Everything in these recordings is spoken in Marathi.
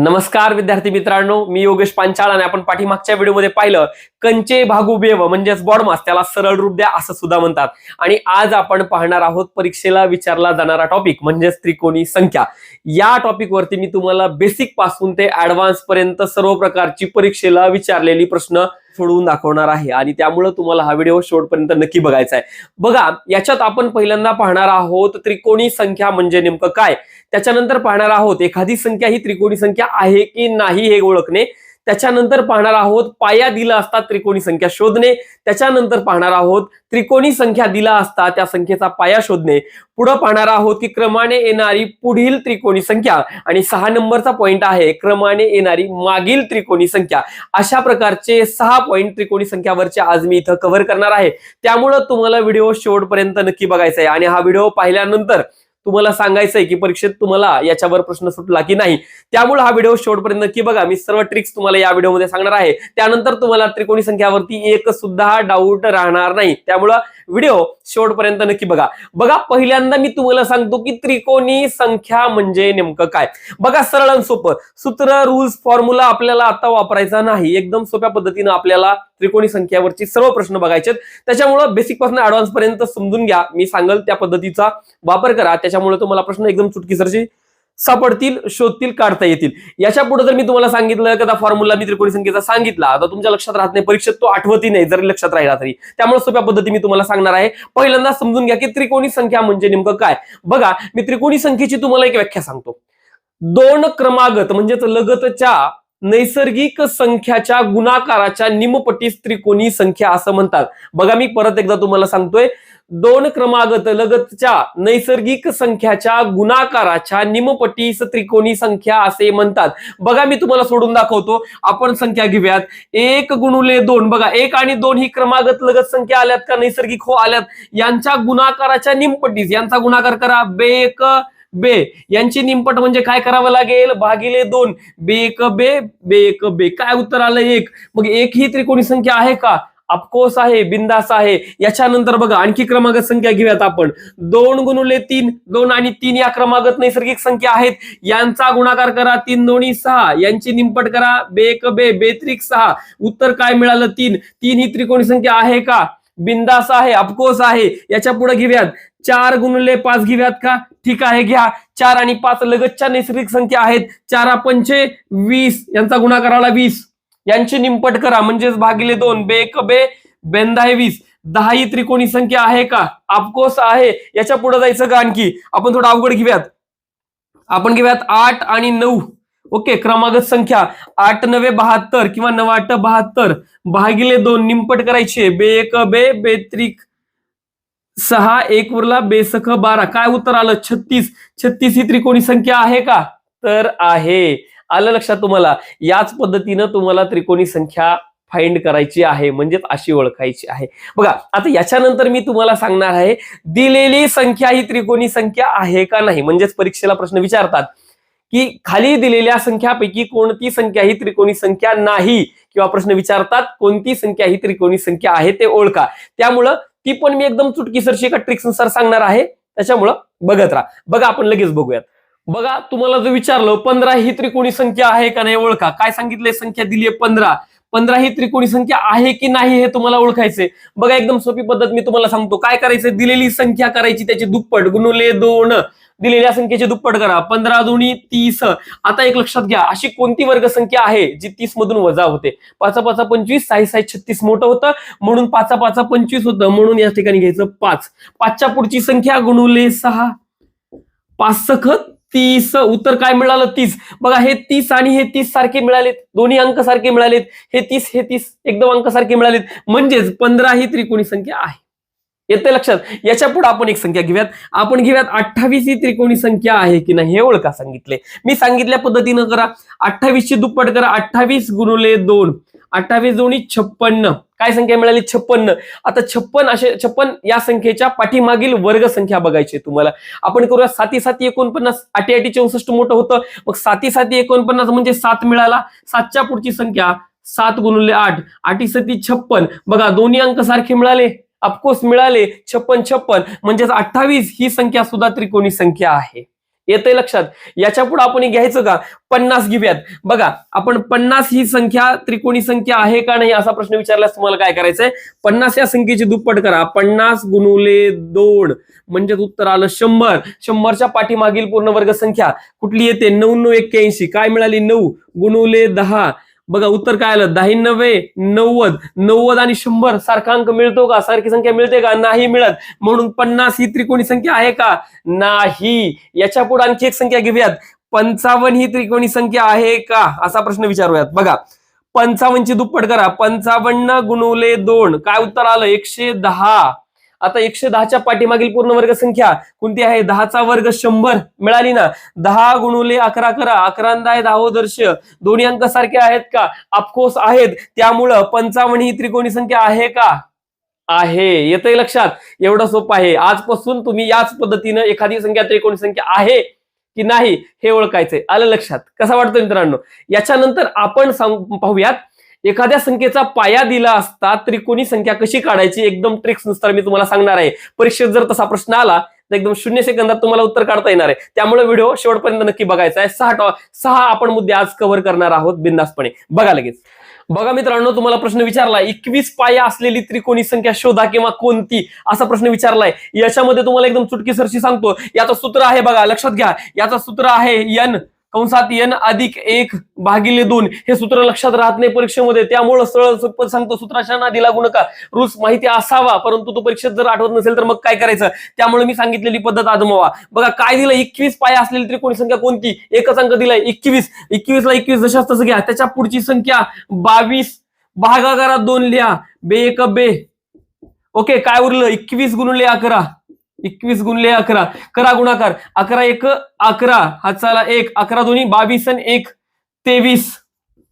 नमस्कार विद्यार्थी मित्रांनो. मी योगेश पांचाळ आणि आपण पाठीमागच्या व्हिडिओमध्ये पाहिलं कंचे भागू बेव म्हणजेच बॉडमास त्याला सरळ रूप द्या असं सुद्धा म्हणतात. आणि आज आपण पाहणार आहोत परीक्षेला विचारला जाणारा टॉपिक म्हणजेच त्रिकोणी संख्या. या टॉपिक वरती मी तुम्हाला बेसिकपासून ते ऍडव्हान्स पर्यंत सर्व प्रकारची परीक्षेला विचारलेली प्रश्न सोडवून दाखवणार आहे आणि त्यामुळे तुम्हाला हा व्हिडिओ शेवटपर्यंत नक्की बघायचा आहे. बघा याच्यात आपण पहिल्यांदा पाहणार आहोत त्रिकोणी संख्या म्हणजे नेमकं काय? त्याच्यानंतर पाहणार आहोत एखादी संख्या ही त्रिकोणी संख्या आहे की नाही हे ओळखणे? त्याच्यानंतर पाहणार आहोत पाया दिला असता त्रिकोणी संख्या शोधणे त्याच्यानंतर पाहणार आहोत त्रिकोणी संख्या दिला असता त्या संख्येचा पाया शोधणे. पुढे पाहणार आहोत की क्रमाने येणारी पुढील त्रिकोणी संख्या आणि सहा नंबरचा पॉईंट आहे क्रमाने येणारी मागील त्रिकोणी संख्या. अशा प्रकारचे सहा पॉईंट त्रिकोणी संख्यावरचे आज मी इथं कव्हर करणार आहे. त्यामुळं तुम्हाला व्हिडिओ शेवटपर्यंत नक्की बघायचा आहे आणि हा व्हिडिओ पाहिल्यानंतर तुम्हाला सांगायचंय की परीक्षेत तुम्हाला याच्यावर प्रश्न सुटला की नाही. त्यामुळे हा व्हिडिओ शेवटपर्यंत नक्की बघा. मी सर्व ट्रिक्स तुम्हाला या व्हिडिओमध्ये सांगणार आहे. त्यानंतर तुम्हाला त्रिकोणी संख्यावरती एक सुद्धा डाऊट राहणार नाही. त्यामुळं व्हिडिओ शेवटपर्यंत नक्की बघा. बघा पहिल्यांदा मी तुम्हाला सांगतो की त्रिकोणी संख्या म्हणजे नेमकं काय? बघा सरळ आणि सोपं. सूत्र रुल्स फॉर्म्युला आपल्याला आता वापरायचा नाही. एकदम सोप्या पद्धतीनं आपल्याला त्रिकोणी संख्यावरची सर्व प्रश्न बघायचे त्याच्यामुळं बेसिकपासून ऍडव्हान्स पर्यंत समजून घ्या. मी सांगल त्या पद्धतीचा वापर करा. त्याच्यामुळे तुम्हाला प्रश्न एकदम चुटकीसरशी सापडतील शोधतील काढता येतील. याच्यापुढे जर मी तुम्हाला सांगितलं की आता फॉर्म्युला मी त्रिकोणी संख्येचा सांगितला तर तुमच्या लक्षात राहत नाही परीक्षेत तो आठवतही नाही जरी लक्षात राहिला तरी. त्यामुळे सोप्या पद्धती मी तुम्हाला सांगणार आहे. पहिल्यांदा समजून घ्या की त्रिकोणी संख्या म्हणजे नेमकं काय. बघा मी त्रिकोणी संख्येची तुम्हाला एक व्याख्या सांगतो. दोन क्रमागत म्हणजेच लगतच्या नैसर्गिक संख्याच्या गुणाकाराच्या निमपटीस त्रिकोणी संख्या असं म्हणतात. बघा मी परत एकदा तुम्हाला सांगतोय. दोन क्रमागत लगतच्या नैसर्गिक संख्याच्या गुणाकाराच्या निमपटीस त्रिकोणी संख्या असे म्हणतात. बघा मी तुम्हाला सोडून दाखवतो. आपण संख्या घेऊयात. एक गुणुले दोन. बघा एक आणि दोन ही क्रमागत लगत संख्या आल्यात का नैसर्गिक? हो आल्यात. यांच्या गुणाकाराच्या निमपटीस यांचा गुणाकार करा. बेक बे यांची निमपट म्हणजे काय करावं लागेल? भागिले दोन. बेक बे बेक बे. काय उत्तर आलं एक? मग एक ही त्रिकोणी संख्या आहे का? अपकोस आहे बिंदास आहे. याच्यानंतर बघा आणखी क्रमागत संख्या घेऊयात आपण. दोन गुणुले तीन दोन आणि तीन या क्रमागत नैसर्गिक संख्या आहेत. यांचा गुणाकार करा तीन दोन्ही सहा. यांची निमपट करा बेक बे बेत्रिक सहा. उत्तर काय मिळालं तीन? तीन ही त्रिकोणी संख्या आहे का? बिंदास आहे अपकोस आहे. याच्यापुढे घेऊयात. चार गुणले पाच घेऊयात का? ठीक आहे घ्या. चार आणि पाच लगतच्या नैसर्गिक संख्या आहेत. चारा पंचे वीस. यांचा गुणाकाराला वीस. यांची निमपट करा. म्हणजेच भागिले दोन. बेक बे बेंदा हे वीस. दहा ही त्रिकोणी संख्या आहे का? अपकोस आहे. याच्यापुढे जायचं का आणखी? आपण थोडं अवघड घेऊयात. आपण घेऊयात आठ आणि नऊ. ओके क्रमागत संख्या आठ नवे बहात्तर किंवा नऊ आठ बहात्तर. भागिले दोन निमपट करायचे. बेक बे बेत्रिक सहा एक उरला बेसख बारा. काय उत्तर आलं? छत्तीस. छत्तीस ही त्रिकोणी संख्या आहे का? तर आहे. आलं लक्षात तुम्हाला? याच पद्धतीनं तुम्हाला त्रिकोणी संख्या फाइंड करायची आहे म्हणजेच अशी ओळखायची आहे. बघा आता याच्यानंतर मी तुम्हाला सांगणार आहे दिलेली संख्या ही त्रिकोणी संख्या आहे का नाही? म्हणजेच परीक्षेला प्रश्न विचारतात. की खाली दिलेल्या संख्यापैकी कोणती संख्या ही त्रिकोणी संख्या नाही? किंवा प्रश्न विचारतात कोणती संख्या ही त्रिकोणी संख्या आहे ते ओळखा. त्यामुळं ती पण मी एकदम चुटकीसरशी एका ट्रिक्सनुसार सांगणार आहे. त्याच्यामुळं बघत राहा. बघा आपण लगेच बघूयात. बघा तुम्हाला जो विचारलं पंधरा ही त्रिकोणी संख्या आहे का नाही ओळखा? काय सांगितलंय संख्या दिली आहे पंधरा? पंधरा ही त्रिकोणी संख्या आहे की नाही हे तुम्हाला ओळखायचंय? बघा एकदम सोपी पद्धत मी तुम्हाला सांगतो. काय करायचं दिलेली संख्या करायची त्याची दुप्पट गुणुले दोन. दिलेल्या संख्येचे दुप्पट करा. पंधरा दोन्ही तीस. आता एक लक्षात घ्या अशी कोणती वर्गसंख्या आहे जी तीस मधून वजा होते? पाचा पाचा पंचवीस साई साई छत्तीस मोठं होतं. म्हणून पाचा पाचा पंचवीस होतं. म्हणून या ठिकाणी घ्यायचं पाच. पाचच्या पुढची संख्या गुणवले सहा. पाच सख तीस. उत्तर काय मिळालं? तीस. बघा हे तीस आणि हे तीस सारखे मिळालेत. दोन्ही अंक सारखे मिळालेत. हे तीस हे तीस एकदम अंक सारखे मिळालेत. म्हणजेच पंधरा ही त्रिकोणी संख्या आहे. येते लक्षात? याच्यापुढे आपण एक संख्या घेऊयात. आपण घेऊयात अठ्ठावीस ही त्रिकोणी संख्या आहे की नाही हे ओळखा सांगितले. मी सांगितल्या पद्धतीनं करा. अठ्ठावीसची दुप्पट करा. अठ्ठावीस गुणुले दोन. अठ्ठावीस दोन्ही छप्पन्न. काय संख्या मिळाली? छप्पन्न. आता छप्पन असे छप्पन या संख्येच्या पाठीमागील वर्ग संख्या बघायची आहे तुम्हाला. आपण करूया साती साती एकोणपन्नास. आठी आठी चौसष्ट मोठं होतं. मग साती साती एकोणपन्नास म्हणजे सात मिळाला. सातच्या पुढची संख्या सात गुणुले आठ. आठी सती छप्पन. बघा दोन्ही अंक सारखे मिळाले. अफकोर्स मिळाले छप्पन छप्पन. म्हणजेच अठ्ठावीस ही संख्या सुद्धा त्रिकोणी संख्या आहे. येतंय लक्षात? याच्यापुढे आपण घ्यायचं का? पन्नास घेऊयात. बघा आपण पन्नास ही संख्या त्रिकोणी संख्या आहे का नाही असा प्रश्न विचारल्यास तुम्हाला काय करायचंय? पन्नास या संख्येची दुप्पट करा. पन्नास गुणुले दोन. म्हणजेच उत्तर आलं शंभर. शंभरच्या पाठीमागील पूर्ण वर्ग संख्या कुठली येते? नऊ नऊ एक्क्याऐंशी. काय मिळाली? नऊ. गुणुले दहा. बघा उत्तर काय आलं? दहा नव्हे नव्वद. नव्वद आणि शंभर सारखा अंक मिळतो का? सारखी संख्या मिळते का? नाही मिळत. म्हणून पन्नास ही त्रिकोणी संख्या आहे का? नाही. याच्यापुढे आणखी एक संख्या घेऊयात. पंचावन्न ही त्रिकोणी संख्या आहे का? असा प्रश्न विचारूयात. बघा पंचावन्नची दुप्पट करा. पंचावन्न गुणवले दोन. काय उत्तर आलं? एकशे दहा. आता एकशे दहाच्या पाठीमागील पूर्ण वर्ग संख्या कोणती आहे? दहाचा वर्ग शंभर. मिळाली ना? दहा गुणुले अकरा करा. अकरांदा आहे दहावं दर्श दोन्ही अंक सारखे आहेत का? अफकोर्स आहेत. त्यामुळं पंचावन्न ही त्रिकोणी संख्या आहे का? आहे. येतंय लक्षात. एवढं सोपं आहे. आजपासून तुम्ही याच पद्धतीनं एखादी संख्या त्रिकोणी संख्या आहे की नाही हे ओळखायचंय. आलं लक्षात. कसा वाटतो मित्रांनो? याच्यानंतर आपण सांग पाहूयात एखाद्या संख्येचा पाया दिला असता त्रिकोणी संख्या कशी काढायची? एकदम ट्रिक्सनुसार मी तुम्हाला सांगणार आहे. परीक्षेत जर तसा प्रश्न आला तर एकदम शून्य सेकंदात तुम्हाला उत्तर काढता येणार आहे. त्यामुळे व्हिडिओ शेवटपर्यंत नक्की बघायचा आहे. सहा टॉ- सहा आपण मुद्दे आज कव्हर करणार आहोत बिंदासपणे. बघा लगेच. बघा मित्रांनो तुम्हाला प्रश्न विचारला एकवीस पाया असलेली त्रिकोणी संख्या शोधा किंवा कोणती? असा प्रश्न विचारलाय. याच्यामध्ये तुम्हाला एकदम चुटकीसरशी सांगतो. याचं सूत्र आहे बघा लक्षात घ्या. याचं सूत्र आहे यन कंसात एन अधिक एक भागिले दोन हे सूत्र लक्षात राहत नाही परीक्षेमध्ये. त्यामुळं सरळ सांगतो सूत्राच्या नादी लागू नका. रूस माहिती असावा परंतु तो परीक्षेत जर आठवत नसेल तर मग काय करायचं? त्यामुळे मी सांगितलेली पद्धत आजमावा. बघा काय दिलं? एकवीस पाय असलेली त्रिकोणी संख्या कोणती? एकच अंक दिलाय एकवीस. एकवीस ला एकवीस जशाच तसं घ्या त्याच्या पुढची संख्या बावीस. भागाकारात दोन लिहा. बे एक बे. ओके काय उरलं? एकवीस गुणले अकरा. एकवीस गुणले अकरा. करा गुणाकार. अकरा एक अकरा. हाताला एक. अकरा दोन्ही बावीस आणि एक. तेवीस.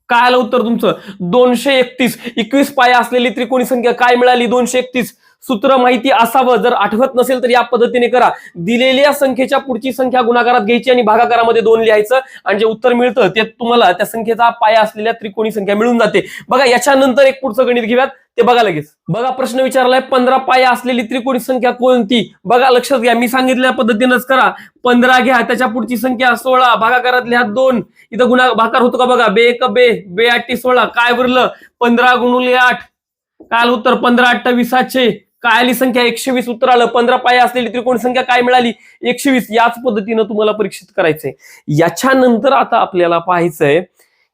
काय आलं उत्तर तुमचं? दोनशे एकतीस. एकवीस पाया असलेली त्रिकोणी संख्या काय मिळाली? दोनशे एकतीस. सूत्र माहिती असावं. जर आठवत नसेल तर या पद्धतीने करा. दिलेल्या संख्येच्या पुढची संख्या गुणाकारात घ्यायची आणि भागाकारामध्ये दोन लिहायचं. आणि जे उत्तर मिळतं ते तुम्हाला त्या संख्येचा पाया असलेल्या त्रिकोणी संख्या मिळून जाते. बघा याच्यानंतर एक पुढचं गणित घेऊयात. ते बघा लगेच. बघा प्रश्न विचारलाय पंधरा पाया असलेली त्रिकोणी संख्या कोणती? बघा लक्षात घ्या मी सांगितल्या पद्धतीनंच करा. पंधरा घ्या त्याच्या पुढची संख्या सोळा भागाकारात लिहा दोन. इथं गुणा भाकार होतो का बघा? बे एक बे बे आठी सोळा. काय उरलं? पंधरा गुणुले आठ. काय उत्तर पंधरा अठ्ठावीस सातशे. काय आली संख्या? एकशे वीस उत्तर आलं. पंधरा पाया असलेली त्रिकोणी संख्या काय मिळाली? एकशे वीस याच पद्धतीनं तुम्हाला परीक्षित करायचंय. याच्यानंतर आता आपल्याला पाहायचंय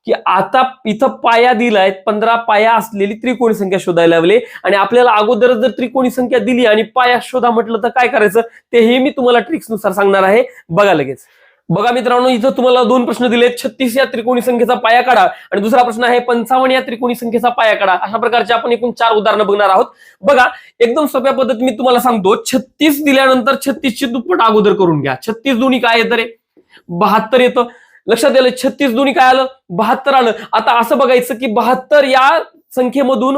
की आता इथं पाया दिलाय पंधरा पाया असलेली त्रिकोणी संख्या शोधायला लावली आणि आपल्याला अगोदरच जर त्रिकोणी संख्या दिली आणि पाया शोधा म्हटलं तर काय करायचं? तेही मी तुम्हाला ट्रिक्सनुसार सांगणार आहे. बघा लगेच. बघा मित्रांनो इथं तुम्हाला दोन प्रश्न दिले छत्तीस या त्रिकोणी संख्येचा पाया काढा. आणि दुसरा प्रश्न आहे पंचावन्न या त्रिकोणी संख्येचा पाया काढा. अशा प्रकारचे आपण एकूण चार उदाहरणं बघणार आहोत. बघा एकदम सोप्या पद्धती मी तुम्हाला सांगतो. छत्तीस दिल्यानंतर छत्तीसची दुप्पट अगोदर करून घ्या. छत्तीस दोन्ही काय येतं रे? बहात्तर येतं. लक्षात आलं छत्तीस दोन्ही काय आलं? बहात्तर आलं. आता असं बघायचं की बहात्तर या संख्येमधून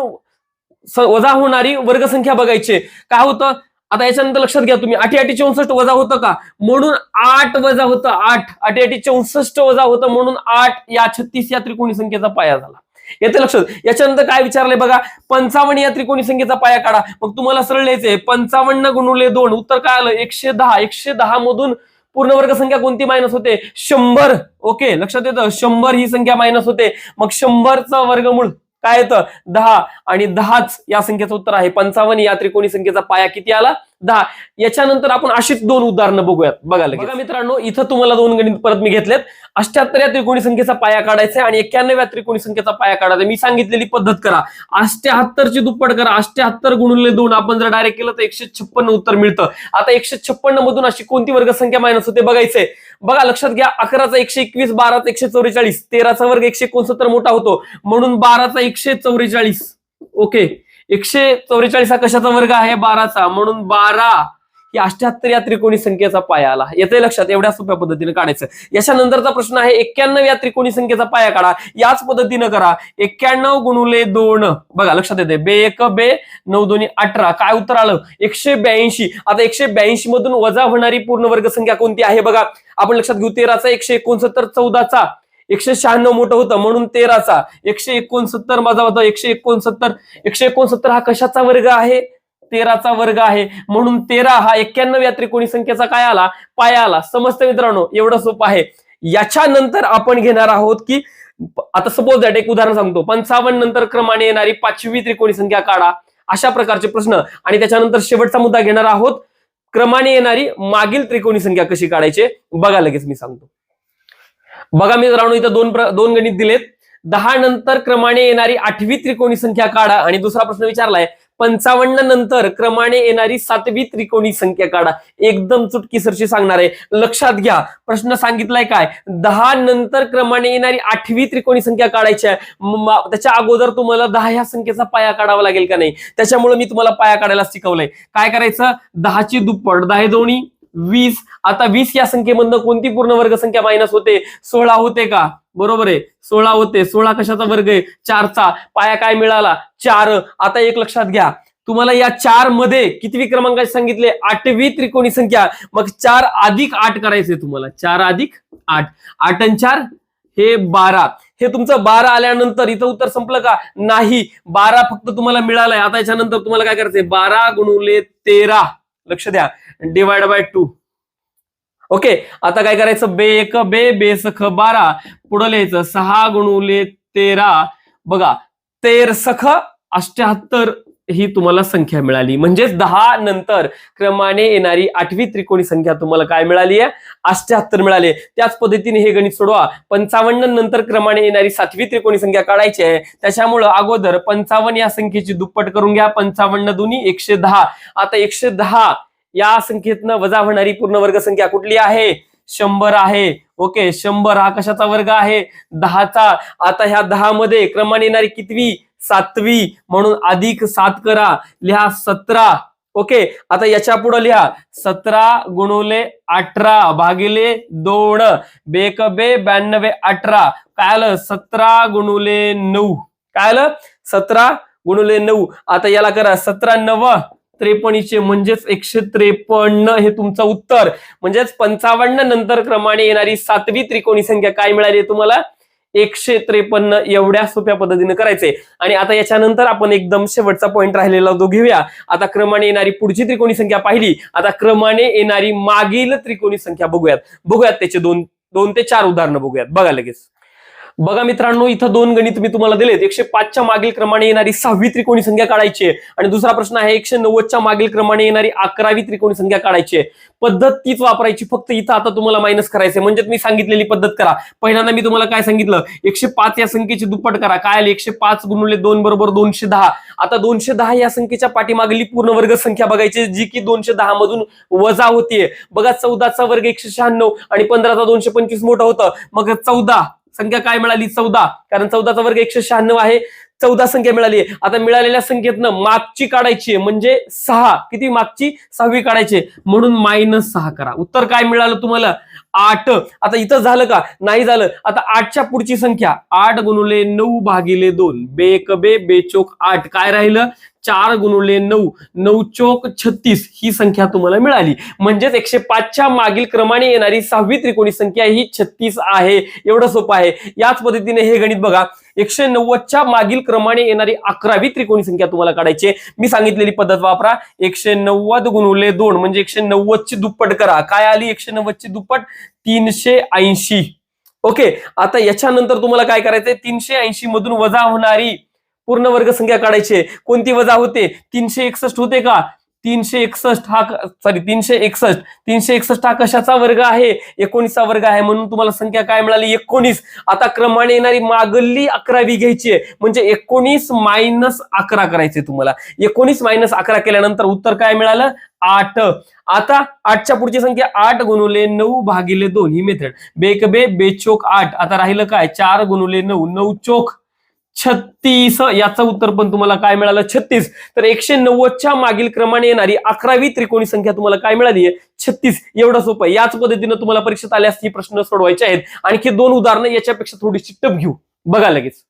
वजा होणारी वर्गसंख्या बघायची. काय होतं? आता याच्यानंतर लक्षात घ्या तुम्ही. आठी आठी चौसष्ट वजा होतं का? म्हणून आठ वजा होतं आठ. आठी आठी चौसष्ट वजा होतं म्हणून आठ. या छत्तीस या त्रिकोणी संख्येचा पाया झाला. येते लक्षात. याच्यानंतर काय विचारलंय बघा? पंचावन्न या त्रिकोणी संख्येचा पाया काढा. मग तुम्हाला सरळ लिहायचंय. पंचावन्न गुणुले दोन. उत्तर काय आलं? एकशे दहा. एकशे दहा मधून पूर्ण वर्ग संख्या कोणती मायनस होते? शंभर. ओके लक्षात येतं? शंभर ही संख्या मायनस होते. मग शंभरचं वर्गमूळ काय येतं? दहा. आणि दहाच या संख्येचं उत्तर आहे. पंचावन्न या त्रिकोणी संख्येचा पाया किती आला? दहा. याच्यानंतर आपण अशीच दोन उदाहरणं बघूयात. बघा लगेच. बघा मित्रांनो इथं तुम्हाला दोन गणित परत मी घेतलेत. अष्ट्याहत्तर या त्रिकोणी संख्येचा पाया काढायचा आणि एक्क्याण्णव या त्रिकोणी संख्येचा पाया काढायचा मी सांगितलेली पद्धत करा. अष्ट्याहत्तरची दुप्पट करा. अष्ट्याहत्तर गुणुले दोन आपण जर डायरेक्ट केलं तर एकशे छप्पन्न उत्तर मिळतं. आता एकशे छप्पन्न मधून अशी कोणती वर्गसंख्या मायनस होते बघायचंय बघा लक्षात घ्या अकराचा एकशे एकवीस बाराचा एकशे चौवेचाळीस तेराचा वर्ग एकशे एकोणसत्तर मोठा होतो. म्हणून बाराचा एकशे चौवेचाळीस. ओके. एकशे चौवेचाळीस हा कशाचा वर्ग आहे? बाराचा. म्हणून बारा ही अष्ट्याहत्तर या त्रिकोणी संख्येचा पाया आला. येते लक्षात? एवढ्या सोप्या पद्धतीने काढायचं. याच्यानंतरचा प्रश्न आहे एक्क्याण्णव या त्रिकोणी संख्येचा पाया काढा. याच पद्धतीनं करा. एक्क्याण्णव गुणुले दोन. बघा लक्षात येते बे एक बे नऊ दोन्ही अठरा. काय उत्तर आलं? एकशे ब्याऐंशी. आता एकशे ब्याऐंशी मधून वजा होणारी पूर्ण वर्ग संख्या कोणती आहे? बघा आपण लक्षात घेऊ. तेराचा एकशे एकोणसत्तर चौदाचा. एकशे शहाण्णव मोठं होतं म्हणून तेराचा. एकशे एकोणसत्तर माझा होता एकशे एकोणसत्तर. एकशे एकोणसत्तर हा कशाचा वर्ग आहे? तेराचा वर्ग आहे. म्हणून तेरा हा एक्क्याण्णव या त्रिकोणी संख्येचा काय आला? पाया आला. समजतं मित्रांनो एवढं सोपं आहे. याच्यानंतर आपण घेणार आहोत की आता सपोज दॅट एक उदाहरण सांगतो. पंचावन्न नंतर क्रमाने येणारी पाचवी त्रिकोणी संख्या काढा. अशा प्रकारचे प्रश्न. आणि त्याच्यानंतर शेवटचा मुद्दा घेणार आहोत. क्रमाने येणारी मागील त्रिकोणी संख्या कशी काढायची? बघा लगेच मी सांगतो. बघा मित्रांनो इथं दोन दोन गणित दिलेत. दहा नंतर क्रमाने येणारी आठवी त्रिकोणी संख्या काढा. आणि दुसरा प्रश्न विचारलाय पंचावन्न नंतर क्रमाने येणारी सातवी त्रिकोणी संख्या काढा. एकदम चुटकीसरशी सांगणार आहे. लक्षात घ्या. प्रश्न सांगितलाय काय? दहा नंतर क्रमाने येणारी आठवी त्रिकोणी संख्या काढायची आहे. त्याच्या अगोदर तुम्हाला दहा ह्या संख्येचा पाया काढावा लागेल का नाही? त्याच्यामुळे मी तुम्हाला पाया काढायला शिकवलंय. काय करायचं? दहाची दुप्पट. दहा दोन्ही वीस. आता वीस या संख्येमधनं कोणती पूर्ण वर्ग संख्या मायनस होते? सोळा होते का? बरोबर आहे. सोळा होते. सोळा कशाचा वर्ग आहे? चारचा. पाया काय मिळाला? चार. आता एक लक्षात घ्या. तुम्हाला या चारमध्ये कितवी क्रमांकाचे सांगितले? आठवी त्रिकोणी संख्या. मग चार अधिक आठ करायचे तुम्हाला. चार अधिक आठ. आठ आणि चार हे बारा. हे तुमचं बारा आल्यानंतर इथं उत्तर संपलं का? नाही. बारा फक्त तुम्हाला मिळालंय. आता याच्यानंतर तुम्हाला काय करायचंय? बारा गुणुले तेरा. लक्ष द्या. डिवाइड बाय टू ओके आता काय करायचं? बे एक बे बे सख बारा. पुढं लिहायचं सहा गुणुले तेरा. बघा तेर सख अष्ट्याहत्तर ही तुम्हाला संख्या मिळाली. म्हणजेच दहा नंतर क्रमाने येणारी आठवी त्रिकोणी संख्या तुम्हाला काय मिळाली आहे? अष्ट्याहत्तर मिळाले त्याच पद्धतीने हे गणित सोडवा. पंचावन्न नंतर क्रमाने येणारी सातवी त्रिकोणी संख्या काढायची आहे. त्याच्यामुळं अगोदर पंचावन्न या संख्येची दुप्पट करून घ्या. पंचावन्न दोन्ही एकशे दहा. आता एकशे दहा या संख्येतनं वजा होणारी पूर्ण वर्ग संख्या कुठली आहे? शंभर आहे. ओके शंभर हा कशाचा वर्ग आहे? दहाचा. आता ह्या दहा मध्ये क्रमाने येणारी कितवी? सातवी म्हणून अधिक सात करा लिहा सतरा. ओके? आता याच्यापुढे लिहा. सतरा गुणवले अठरा भागिले दोन. बेक बे ब्याण्णवे अठरा. काय आलं? सतरा गुणवले नऊ. काय आलं? सतरा गुणवले नऊ. आता याला करा. सतरा नव त्रेपणीचे म्हणजेच एकशे त्रेपन्न हे तुमचं उत्तर. म्हणजेच पंचावन्न नंतर क्रमाने येणारी सातवी त्रिकोणी संख्या काय मिळाली आहे तुम्हाला? एकशे त्रेपन्न एवढ्या सोप्या पद्धतीने करायचे. आणि आता याच्यानंतर आपण एकदम शेवटचा पॉईंट राहिलेला तो घेऊया. आता क्रमाने येणारी पुढची त्रिकोणी संख्या पाहिली. आता क्रमाने येणारी मागील त्रिकोणी संख्या बघूयात. बघूयात त्याचे दोन दोन ते चार उदाहरणं बघूयात. बघा लगेच. बघा मित्रांनो इथं दोन गणित मी तुम्हाला दिलेत. एकशे पाचच्या मागील क्रमाने येणारी सहावी त्रिकोणी संख्या काढायची आहे. आणि दुसरा प्रश्न आहे एकशे नव्वदच्या मागील क्रमाने येणारी अकरावी त्रिकोणी संख्या काढायची आहे. पद्धत तीच वापरायची फक्त इथं आता तुम्हाला मायनस करायचंय. म्हणजे मी सांगितलेली पद्धत करा. पहिल्यांदा मी तुम्हाला काय सांगितलं? एकशे पाच या संख्येची दुप्पट करा. काय आले? एकशे पाच गुणुले दोन बरोबर दोनशे दहा. आता दोनशे दहा या संख्येच्या पाठीमागली पूर्ण वर्ग संख्या बघायची जी की दोनशे दहा मधून वजा होतीये. बघा चौदाचा वर्ग एकशे शहाण्णव आणि पंधराचा दोनशे पंचवीस मोठं होतं. मग चौदा संख्या काय मिळाली? चौदा. कारण चौदाचा वर्ग एकशे शहाण्णव आहे. चौदा संख्या मिळाली आहे. आता मिळालेल्या संख्येतनं मागची काढायची म्हणजे सहा. किती मागची? सहावी काढायची आहे. म्हणून मायनस सहा करा. उत्तर काय मिळालं तुम्हाला? आठ. आता इथं झालं का? नाही झालं. आता आठच्या पुढची संख्या. आठ गुणुले नऊ भागिले दोन. बे बे बेचोक आठ. काय राहिलं? चार गुणुले नऊ नऊ चोक छत्तीस ही संख्या तुम्हाला मिळाली. म्हणजेच एकशे पाचच्या मागील क्रमाने येणारी सहावी त्रिकोणी संख्या ही छत्तीस आहे. एवढं सोपं आहे. याच पद्धतीने हे गणित बघा. एकशे नव्वदच्या मागील क्रमाने येणारी अकरावी त्रिकोणी संख्या तुम्हाला काढायची मी सांगितलेली पद्धत वापरा. एकशे नव्वद गुणुले दोन म्हणजे एकशे नव्वदची दुप्पट करा. काय आली एकशे नव्वदची दुप्पट? तीनशे ऐंशी. ओके. आता याच्यानंतर तुम्हाला काय करायचंय? तीनशे ऐंशी मधून वजा होणारी पूर्ण वर्ग संख्या काढायची. कोणती वजा होते? तीनशे एकसष्ट होते का? तीनशे एकसष्ट हा सॉरी तीनशे एकसष्ट. तीनशे एकसष्ट हा कशाचा वर्ग आहे? एकोणीसचा वर्ग आहे म्हणून तुम्हाला संख्या काय मिळाली? एकोणीस. आता क्रमाने येणारी मागली अकरावी घ्यायची आहे. म्हणजे एकोणीस मायनस अकरा करायचे तुम्हाला. एकोणीस मायनस अकरा केल्यानंतर उत्तर काय मिळालं? आठ. आता आठच्या पुढची संख्या आठ गुणुले नऊ भागिले दोन. ही मेथड बेक बे बेचोक आठ. आता राहिलं काय? चार गुणुले नऊ. नऊ चोक. छत्तीस. याचं उत्तर पण तुम्हाला काय मिळालं? छत्तीस. तर एकशे नव्वदच्या मागील क्रमाने येणारी अकरावी त्रिकोणी संख्या तुम्हाला काय मिळाली? आहे छत्तीस. एवढं सोपं. याच पद्धतीनं तुम्हाला परीक्षेत आल्यास ही प्रश्न सोडवायचे आहेत. आणखी दोन उदाहरणं याच्यापेक्षा थोडीशी टप घेऊ. बघा लगेच.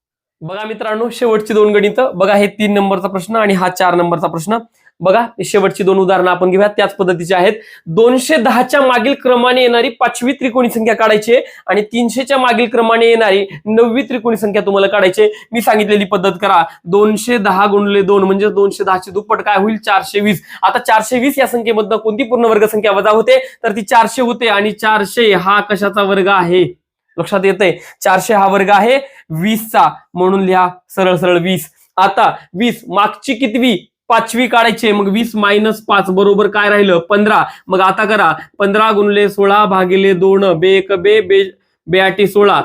बघा मित्रांनो शेवटची दोन गणितं. बघा हे तीन नंबरचा प्रश्न आणि हा चार नंबरचा प्रश्न. बघा शेवटची दोन उदाहरणं आपण घेऊया त्याच पद्धतीची आहेत. दोनशे दहाच्या मागील क्रमाने येणारी पाचवी त्रिकोणी संख्या काढायची आणि तीनशेच्या मागील क्रमाने येणारी नववी त्रिकोणी संख्या तुम्हाला काढायची मी सांगितलेली पद्धत करा. दोनशे दहा गुणले दोन म्हणजे दोनशे दहाची दुप्पट काय होईल? चारशे वीस. आता चारशे वीस या संख्येमधनं कोणती पूर्णवर्ग संख्या वजा होते? तर ती चारशे होते आणि चारशे हा कशाचा वर्ग आहे? लक्षात येतंय. चारशे हा वर्ग आहे वीसचा. म्हणून लिहा सरळ सरळ वीस. आता वीस मागची कितवी? पाचवी काढायची मग वीस मायनस पाच बरोबर काय राहिलं? पंधरा. मग आता करा पंधरा गुणले सोळा भागिले दोन बे एक बे बे बेआटी सोळा.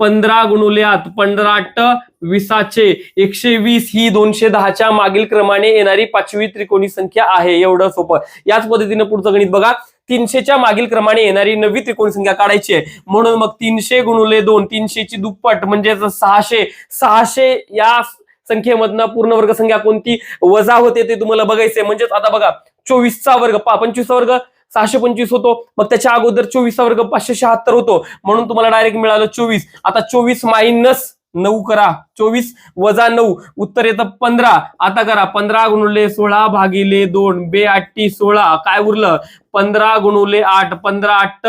पंधरा गुणुले आत पंधरा आठ विसाचे. एकशे वीस ही दोनशे दहाच्या मागील क्रमाने येणारी पाचवी त्रिकोणी संख्या आहे. एवढं सोपं. याच पद्धतीनं पुढचं गणित बघा. तीनशेच्या मागील क्रमाने येणारी नवी त्रिकोणी संख्या काढायची आहे. म्हणून मग तीनशे गुणुले दोन तीनशेची दुप्पट म्हणजेच सहाशे. सहाशे या संख्येमधनं पूर्ण वर्ग संख्या कोणती? वजा होते ते तुम्हाला बघायचंय. म्हणजेच आता बघा चोवीसचा वर्ग पा पंचवीसचा वर्ग सहाशे पंचवीस होतो. मग त्याच्या अगोदर चोवीसचा वर्ग पाचशे शहात्तर होतो. म्हणून तुम्हाला डायरेक्ट मिळालं चोवीस. आता चोवीस मायनस नऊ करा. चोवीस वजा नऊ. उत्तर येतं पंधरा. आता करा पंधरा गुणुले सोळा भागिले दोन. बे आठी सोळा. काय उरलं? पंधरा गुणुले आठ. पंधरा आठ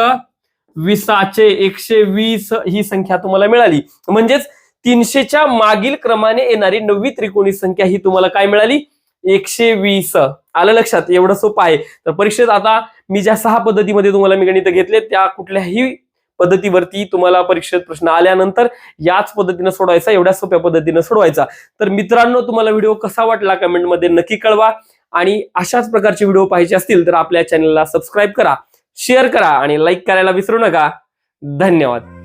विसाचे एकशे वीस ही संख्या तुम्हाला मिळाली. म्हणजेच तीनशेच्या मागील क्रमाने येणारी नववी त्रिकोणी संख्या ही तुम्हाला काय मिळाली? एकशे वीस. आलं लक्षात? एवढं सोपं आहे. तर परीक्षेत आता मी ज्या सहा पद्धतीमध्ये तुम्हाला मी गणित घेतले त्या कुठल्याही पद्धतीवरती तुम्हाला परीक्षेत प्रश्न आल्यानंतर याच पद्धतीनं सोडवायचा एवढ्या सोप्या पद्धतीनं सोडवायचा. तर मित्रांनो तुम्हाला व्हिडिओ कसा वाटला कमेंटमध्ये नक्की कळवा. आणि अशाच प्रकारचे व्हिडिओ पाहिजे असतील तर आपल्या चॅनलला सबस्क्राईब करा शेअर करा आणि लाईक करायला विसरू नका. धन्यवाद.